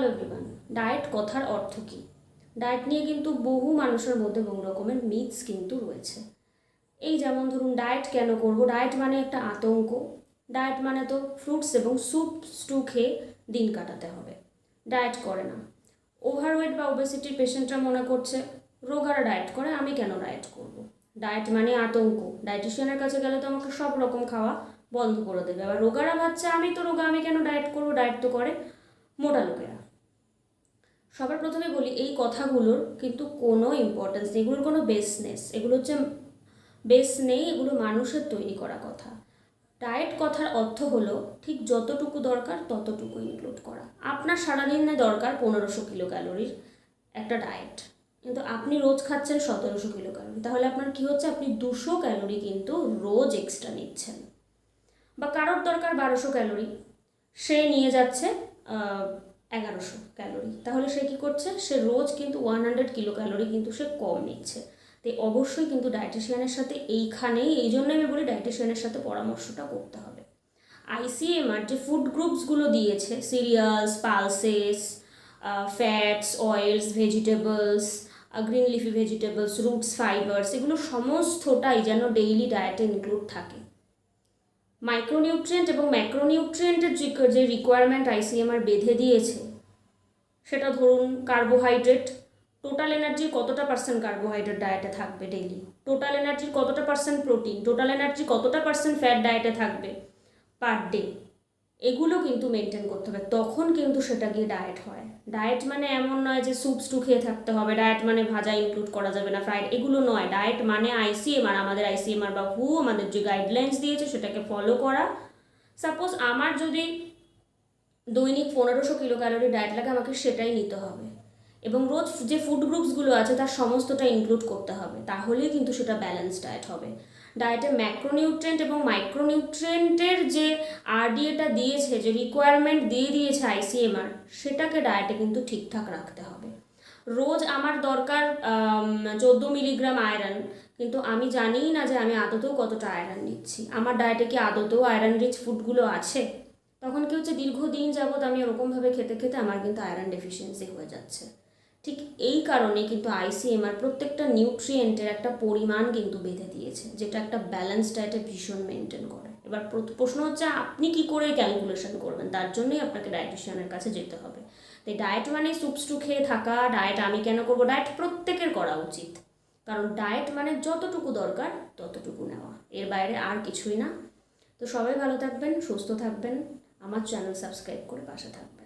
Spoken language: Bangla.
হ্যালো এভরিওয়ান ডায়েট কথার অর্থ কী? ডায়েট নিয়ে কিন্তু বহু মানুষের মধ্যে বহু রকমের মিথস কিন্তু রয়েছে। এই যেমন ধরুন, ডায়েট কেন করব? ডায়েট মানে একটা আতঙ্ক। ডায়েট মানে তো ফ্রুটস এবং স্যুপ স্টু খেয়ে দিন কাটাতে হবে। ডায়েট করে না। ওভারওয়েট বা ওবেসিটির পেশেন্টরা মনে করছে, রোগারা ডায়েট করে, আমি কেন ডায়েট করব। ডায়েট মানে আতঙ্ক। ডায়েটিশিয়ানের কাছে গেলে তো আমাকে সব রকম খাওয়া বন্ধ করে দেবে। আবার রোগারা ভাবছে, আমি তো রোগা, আমি কেন ডায়েট করব? ডায়েট তো করে মোটা লোকেরা। সবার প্রথমে বলি, এই কথাগুলোর কিন্তু কোনো ইম্পর্টেন্স নেই, এগুলোর কোনো বেসনেস এগুলো হচ্ছে বেস নেই, এগুলো মানুষের তৈরি করা কথা। ডায়েট কথার অর্থ হলো ঠিক যতটুকু দরকার ততটুকু ইনক্লুড করা। আপনার সারাদিনে দরকার পনেরোশো কিলো ক্যালোরির একটা ডায়েট কিন্তু আপনি রোজ খাচ্ছেন সতেরোশো কিলো ক্যালোরি তাহলে আপনার কি হচ্ছে? আপনি দুশো ক্যালোরি কিন্তু রোজ এক্সট্রা নিচ্ছেন। বা কারোর দরকার বারোশো ক্যালোরি, সে নিয়ে যাচ্ছে এগারোশো ক্যালোরি। তাহলে সে কী করছে? সে রোজ কিন্তু ওয়ান হান্ড্রেড কিলো ক্যালোরি কিন্তু সে কম নিচ্ছে। তাই অবশ্যই কিন্তু ডায়েটিশিয়ানের সাথে এইখানেই, এই জন্যই আমি বলি ডায়েটিশিয়ানের সাথে পরামর্শটা করতে হবে। আইসিএমআর যে ফুড গ্রুপসগুলো দিয়েছে cereals pulses fats oils vegetables green leafy vegetables roots fibres এগুলো সমস্তটাই যেন ডেইলি ডায়েটে ইনক্লুড থাকে। মাইক্রোনিউট্রিয়েন্ট এবং ম্যাক্রোনিউট্রিয়েন্টের যে রিকোয়ারমেন্ট আইসিএমআর বেঁধে দিয়েছে, সেটা ধরুন কার্বোহাইড্রেট টোটাল এনার্জির কতটা পার্সেন্ট কার্বোহাইড্রেট ডায়েটে থাকবে ডেইলি টোটাল এনার্জির কতটা পার্সেন্ট প্রোটিন টোটাল এনার্জি কতটা পার্সেন্ট ফ্যাট ডায়েটে থাকবে পার ডে এগুলো কিন্তু মেনটেন করতে হবে। তখন কিন্তু সেটা গিয়ে ডায়েট হয়। ডায়েট মানে এমন নয় যে স্যুপ স্টু খেয়ে থাকতে হবে। ডায়েট মানে ভাজা ইনক্লুড করা যাবে না ফ্রাইড এগুলো নয়। ডায়েট মানে আইসিএমআর আমাদের আইসিএমআর বা হু আমাদের যে গাইডলাইন্স দিয়েছে সেটাকে ফলো করা। সাপোজ আমার যদি দৈনিক পনেরোশো কিলো ক্যালোরি ডায়েট লাগে, আমাকে সেটাই নিতে হবে। এবং রোজ যে ফুড গ্রুপসগুলো আছে, তার সমস্তটা ইনক্লুড করতে হবে। তাহলেই কিন্তু সেটা ব্যালেন্স ডায়েট হবে। ডায়েটে ম্যাক্রোনিউট্রেন্ট এবং মাইক্রোনিউট্রেন্টের যে আরডিএটা দিয়েছে, যে রিকোয়ারমেন্ট দিয়ে দিয়েছে আইসিএমআর সেটাকে ডায়েটে কিন্তু ঠিকঠাক রাখতে হবে। রোজ আমার দরকার চোদ্দ মিলিগ্রাম আয়রন কিন্তু আমি জানিই না যে আমি আদতেও কতটা আয়রন নিচ্ছি। আমার ডায়েটে কি আদতেও আয়রন রিচ ফুডগুলো আছে? তখন কি হচ্ছে, দীর্ঘদিন যাবৎ আমি ওরকমভাবে খেতে খেতে আমার কিন্তু আয়রন ডেফিসিয়েন্সি হয়ে যাচ্ছে। ঠিক এই কারণে কিন্তু আইসিএমআর প্রত্যেকটা নিউট্রিয়েন্টের একটা পরিমাণ কিন্তু বেঁধে দিয়েছে, যেটা একটা ব্যালেন্স ডায়েটে ভীষণ মেনটেন করে। এবার প্রশ্ন হচ্ছে, আপনি কি করে ক্যালকুলেশন করবেন? তার জন্যই আপনাকে ডায়েটিশিয়ানের কাছে যেতে হবে। তাই ডায়েট মানে সুপস্টু খেয়ে থাকা ডায়েট আমি কেন করব? ডায়েট প্রত্যেকের করা উচিত। কারণ ডায়েট মানে যতটুকু দরকার, ততটুকু নেওয়া। এর বাইরে আর কিছুই না। তো সবাই ভালো থাকবেন, সুস্থ থাকবেন। আমার চ্যানেল সাবস্ক্রাইব করে পাশে থাকবেন।